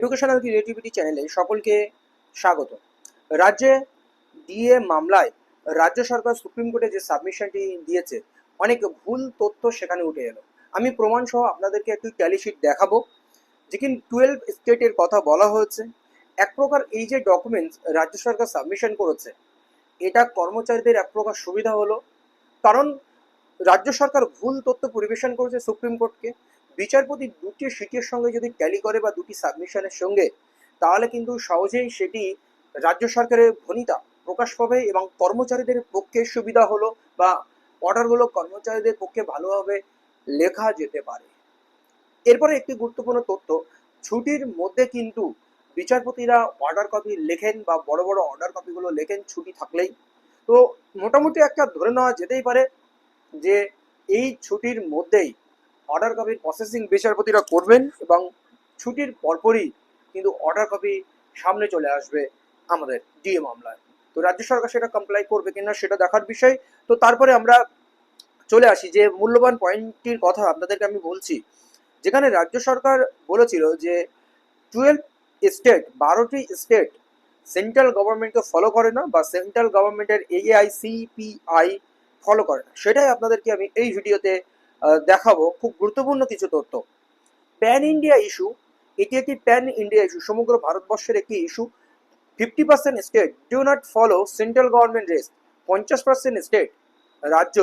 Educational creativity চ্যানেলে সকলকে স্বাগত। রাজ্যে ডিএ মামলায় রাজ্য সরকার সুপ্রিম কোর্টে যে সাবমিশনটি দিয়েছে, অনেক ভুল তথ্য সেখানে উঠে এলো। আমি প্রমাণ সহ আপনাদেরকে একটি ট্যালিশিট দেখাবো, যেখানে টুয়েলভ স্টেটের কথা বলা হয়েছে। এক প্রকার এই যে ডকুমেন্টস রাজ্য সরকার সাবমিশন করেছে, এটা কর্মচারীদের এক প্রকার সুবিধা হলো। কারণ রাজ্য সরকার ভুল তথ্য পরিবেশন করেছে সুপ্রিম কোর্টকে বিচারপতি দুটি সিটের সঙ্গে যদি ট্যালি করে বা দুটি সাবমিশনের সঙ্গে, তাহলে কিন্তু সহজেই সেটি রাজ্য সরকারের ভনিতা প্রকাশ পাবে এবং কর্মচারীদের পক্ষে সুবিধা হলো বা অর্ডারগুলো কর্মচারীদের পক্ষে ভালোভাবে লেখা যেতে পারে। এরপরে একটি গুরুত্বপূর্ণ তথ্য, ছুটির মধ্যে কিন্তু বিচারপতিরা অর্ডার কপি লেখেন বা বড় বড় অর্ডার কপিগুলো লেখেন ছুটি থাকলেই। তো মোটামুটি একটা ধরে নেওয়া যেতেই পারে যে এই ছুটির মধ্যেই অর্ডার কপির প্রসেসিং বিচারপতিরা করবেন এবং ছুটির পরপরই কিন্তু অর্ডার কপি সামনে চলে আসবে আমাদের ডিএ মামলায় তো রাজ্য সরকার সেটা কমপ্লাই করবে কিনা সেটা দেখার বিষয়। তো তারপরে আমরা চলে আসি যে মূল্যবান পয়েন্টটির কথা আপনাদেরকে আমি বলছি। যেখানে রাজ্য সরকার বলেছিল যে টুয়েলভ স্টেট বারোটি স্টেট সেন্ট্রাল গভর্নমেন্টকে ফলো করে না বা সেন্ট্রাল গভর্নমেন্টের এআইসিপিআই ফলো করে না। সেটাই আপনাদেরকে আমি এই ভিডিওতে দেখাবো খুব গুরুত্বপূর্ণ কিছু তথ্য। প্যান ইন্ডিয়া ইস্যু এটি একটি প্যান ইন্ডিয়া ইস্যু সমগ্র ভারতবর্ষের একটি issue fifty percent state do not follow central government rates পঞ্চাশ পার্সেন্ট স্টেট রাজ্য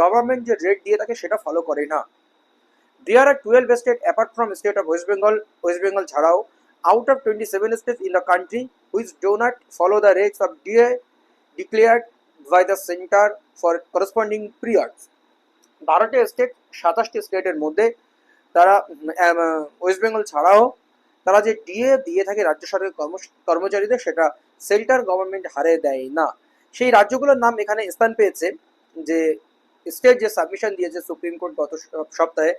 গভর্নমেন্ট যে রেট দিয়ে থাকে সেটা ফলো করে না। There are twelve state apart from state of West Bengal West Bengal ছাড়াও out of 27 states in the country which do not follow the rates of DA declared by the center for corresponding periods. বারোটি state সাতাশটি স্টেটের মধ্যে তারা West Bengal ছাড়াও তারা যে DA দিয়ে থাকে রাজ্য সরকারের কর্ম, কর্মচারীদের সেটা সেন্টার গভর্নমেন্ট হারে দেয় না। সেই রাজ্যগুলোর নাম এখানে স্থান পেয়েছে যে স্টেট যে সাবমিশন দিয়েছে সুপ্রিম কোর্ট গত সপ্তাহে,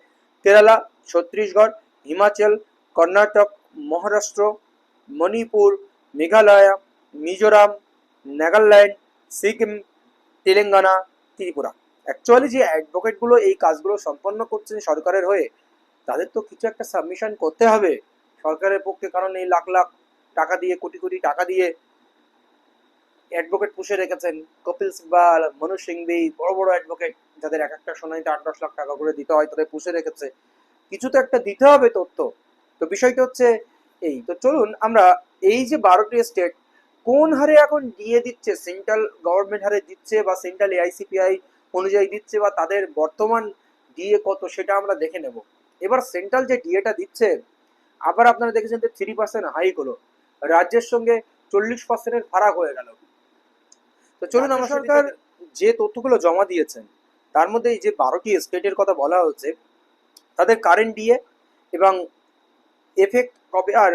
কেরালা, ছত্তিশগড়, হিমাচল, কর্ণাটক, মহারাষ্ট্র, মণিপুর, মেঘালয়, মিজোরাম, নাগাল্যান্ড, সিকিম, তেলেঙ্গানা, ত্রিপুরা। অ্যাকচুয়ালি যে অ্যাডভোকেটগুলো এই কাজগুলো সম্পন্ন করছেন সরকারের হয়ে, তাদের তো কিছু একটা সাবমিশন করতে হবে সরকারের পক্ষে। কারণ এই লাখ লাখ টাকা দিয়ে, কোটি কোটি টাকা দিয়ে অ্যাডভোকেট পুষে রেখেছেন কপিল সিব্বাল, মনোজ সিংভি, বড় বড় অ্যাডভোকেট যাদের এক একটা শোনাইতে আট দশ লাখ টাকা করে দিতে হয়, তাদের পুষে রেখেছে। কিছু তো একটা দিতে হবে তথ্য। তো বিষয়টা হচ্ছে এই। তো চলুন আমরা এই যে বারোটি স্টেট কোন হারে এখন দিয়ে দিচ্ছে সেন্ট্রাল গভর্নমেন্ট হারে দিচ্ছে বা সেন্ট্রাল এআইসিপিআই অনুযায়ী দিচ্ছে বা তাদের বর্তমান ডিএ কত সেটা আমরা দেখে নেব। এবার সেন্ট্রাল যে ডিএটা দিচ্ছে আবার আপনারা দেখেছেন যে থ্রি পার্সেন্ট হাইক হলো। রাজ্যের সঙ্গে চল্লিশ পার্সেন্টের ফারাক হয়ে গেল। তো চলুন আমার সরকার যে তথ্যগুলো জমা দিয়েছেন তার মধ্যে এই যে বারোটি স্টেটের কথা বলা হচ্ছে তাদের কারেন্ট ডিএ এবং এফেক্ট কবে আর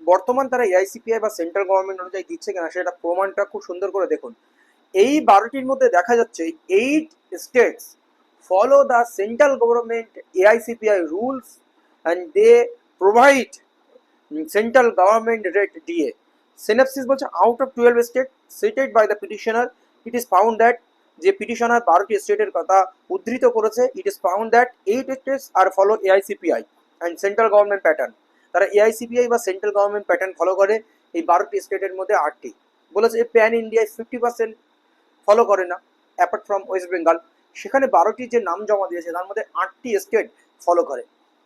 বর্তমান তারা এআইসিপিআই বা সেন্ট্রাল গভর্নমেন্ট অনুযায়ী দিচ্ছে কিনা সেটা প্রমাণটা খুব সুন্দর করে দেখুন। এই বারোটির মধ্যে দেখা যাচ্ছে eight states follow the central government AICPI rules and they provide central government rate DA synopsis বলছে out of twelve state cited by the petitioner it is found that যে পিটিশনার বারোটি স্টেটের কথা উদ্ধৃত করেছে it is found that eight states are follow AICPI and central government pattern তারা AICPI বা central government pattern follow করে এই বারোটি স্টেটের মধ্যে আটটি। বলেছে প্যান ইন্ডিয়ায় ফিফটি পার্সেন্ট ফলো করে না অ্যাপার্ট ফ্রম ওয়েস্ট বেঙ্গল সেখানে বারোটি যে নাম জমা দিয়েছে, তার মধ্যে আটটি স্টেট ফলো করে।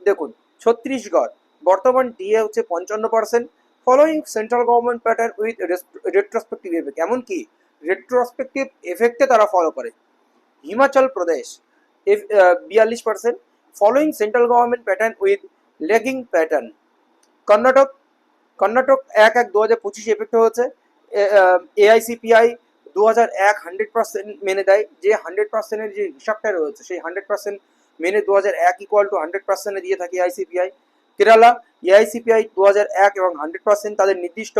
দেখুন ছত্তিশগড় বর্তমান ডিএ হচ্ছে পঞ্চান্ন percent following central government pattern with retrospective effect এমনকি রেট্রোস্পেক্টিভ এফেক্টে তারা ফলো করে। হিমাচল প্রদেশ বিয়াল্লিশ percent following central government pattern with lagging pattern Karnataka Karnataka এক এক দু হাজার পঁচিশে এফেক্ট হয়েছে এআইসিপিআই দু হাজার এক হান্ড্রেড পার্সেন্ট মেনে দেয়। যে হান্ড্রেড পার্সেন্টের যে হিসাবটা রয়েছে, সেই হান্ড্রেড পার্সেন্ট মেনে দু হাজার এক ইকুয়াল টু হান্ড্রেড পার্সেন্টে দিয়ে থাকে এআইসিপিআই কেরালা এআইসিপিআই দু হাজার এক এবং হান্ড্রেড পার্সেন্ট তাদের নির্দিষ্ট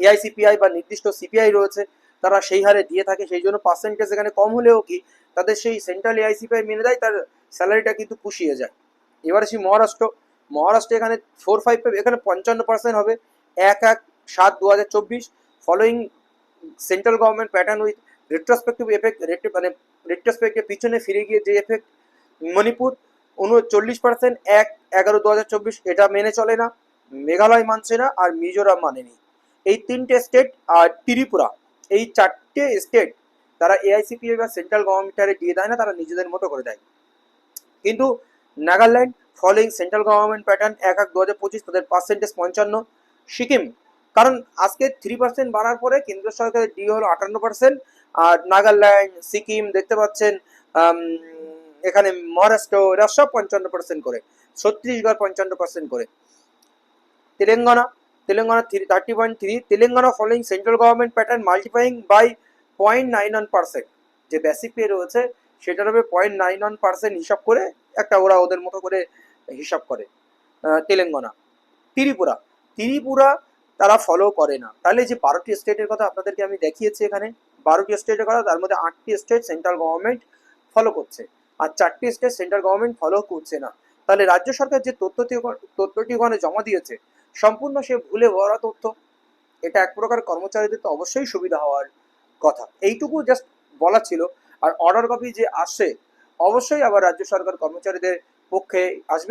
এআইসিপিআই বা নির্দিষ্ট সিপিআই রয়েছে, তারা সেই হারে দিয়ে থাকে। সেই জন্য পার্সেন্টেজ এখানে কম হলেও কি, তাদের সেই সেন্ট্রাল এআইসিপিআই মেনে দেয়, তার স্যালারিটা কিন্তু পুষিয়ে যায়। এবার আসি মহারাষ্ট্র। মহারাষ্ট্রে এখানে ফোর ফাইভ এখানে পঞ্চান্ন পার্সেন্ট হবে। এক এক সাত দু হাজার চব্বিশ। Following central government pattern with retrospective effect মানে রেট্রোস্পেক্টিভ পিছনে ফিরে গিয়ে যে এফেক্ট মণিপুর উনচল্লিশ পার্সেন্ট এক এগারো দু হাজার চব্বিশ, এটা মেনে চলে না, মেঘালয় মানছে না আর মিজোরাম মানেনি। এই তিনটে স্টেট আর ত্রিপুরা, এই চারটে স্টেট তারা এআইসিপিএ বা সেন্ট্রাল গভর্নমেন্টারে দিয়ে দেয় না, তারা নিজেদের মতো করে দেয়। কিন্তু Nagaland following central government pattern এক এক দু হাজার পঁচিশ, তাদের পার্সেন্টেজ পঞ্চান্ন, সিকিম কারণ আজকে থ্রি পার্সেন্ট বাড়ার পরে কেন্দ্র সরকারের ডি হলো আটান্ন পার্সেন্ট আর নাগাল্যান্ড, সিকিম দেখতে পাচ্ছেন এখানে মহারাষ্ট্র, এরা সব পঞ্চান্ন পার্সেন্ট করে, ছত্তিশগড় পঞ্চান্ন পার্সেন্ট করে। Telangana Telangana three thirty point three Telangana following central government pattern multiplying by point nine one percent যে বেসিক পে রয়েছে, সেটার হবে পয়েন্ট নাইন ওয়ান পার্সেন্ট হিসাব করে একটা ওরা ওদের মতো করে হিসাব করে তেলেঙ্গানা। ত্রিপুরা ত্রিপুরা তারা ফলো করে না। তাহলে যে বারোটি স্টেটের কথা আপনাদেরকে আমি দেখিয়েছি এখানে, বারোটি স্টেটের কথা, তার মধ্যে আটটি স্টেট সেন্ট্রাল গভর্নমেন্ট ফলো করছে। আর চারটি স্টেট সেন্ট্রাল গভর্নমেন্ট ফলো করছে না। তাহলে রাজ্য সরকার যে তথ্যটি তথ্যটি ওখানে জমা দিয়েছে, সম্পূর্ণ সে ভুলে ভরা তথ্য, এটা এক প্রকার কর্মচারীদের তো অবশ্যই সুবিধা হওয়ার কথা। এইটুকু জাস্ট বলা ছিল। আর অর্ডার কপি যে আসে, অবশ্যই আবার রাজ্য সরকার কর্মচারীদের পক্ষে আসবে।